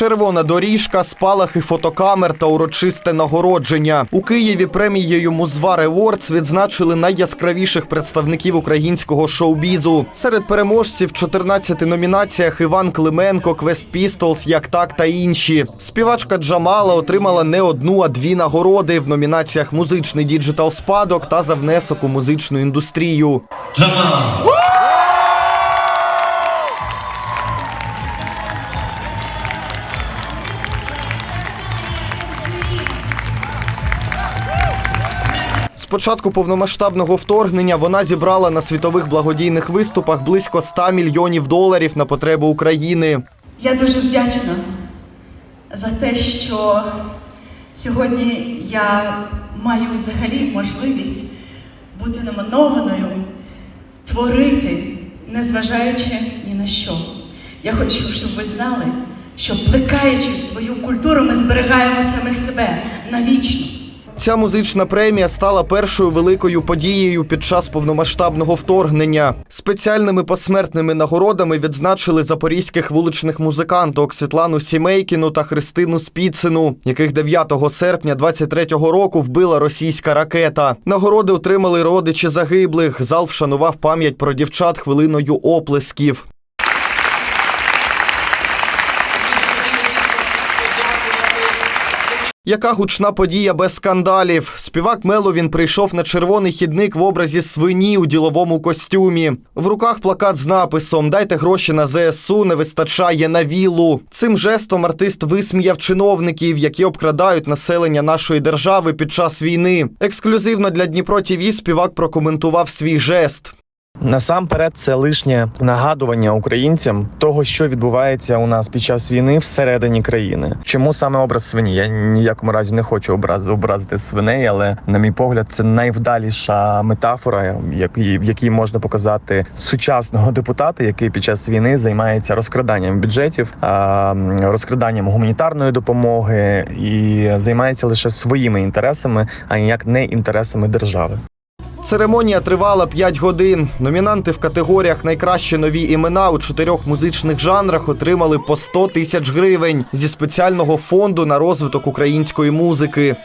Червона доріжка, спалахи фотокамер та урочисте нагородження. У Києві премією Музвар Awards відзначили найяскравіших представників українського шоу-бізу. Серед переможців в 14 номінаціях Іван Клименко, Квест Pistols, Як так та інші. Співачка Джамала отримала не одну, а дві нагороди в номінаціях Музичний діджитал спадок та за внесок у музичну індустрію. Джамал. Початку повномасштабного вторгнення вона зібрала на світових благодійних виступах близько 100 мільйонів доларів на потребу України. Я дуже вдячна за те, що сьогодні я маю взагалі можливість бути номінованою, творити, незважаючи ні на що. Я хочу, щоб ви знали, що плекаючи свою культуру, ми зберігаємо самих себе навічно. Ця музична премія стала першою великою подією під час повномасштабного вторгнення. Спеціальними посмертними нагородами відзначили запорізьких вуличних музиканток Світлану Сімейкіну та Христину Спіцину, яких 9 серпня 23-го року вбила російська ракета. Нагороди отримали родичі загиблих. Зал вшанував пам'ять про дівчат хвилиною оплесків. Яка гучна подія без скандалів? Співак Меловін прийшов на червоний хідник в образі свині у діловому костюмі. В руках плакат з написом Дайте гроші на ЗСУ, не вистачає на віллу. Цим жестом артист висміяв чиновників, які обкрадають населення нашої держави під час війни. Ексклюзивно для Дніпро ТІВІ співак прокоментував свій жест. Насамперед, це лишнє нагадування українцям того, що відбувається у нас під час війни всередині країни. Чому саме образ свині? Я ніякому разі не хочу образ, образити свиней, але на мій погляд, це найвдаліша метафора, в якій можна показати сучасного депутата, який під час війни займається розкраданням бюджетів, розкраданням гуманітарної допомоги і займається лише своїми інтересами, а ніяк не інтересами держави. Церемонія тривала 5 годин. Номінанти в категоріях найкращі нові імена у чотирьох музичних жанрах отримали по 100 тисяч гривень зі спеціального фонду на розвиток української музики.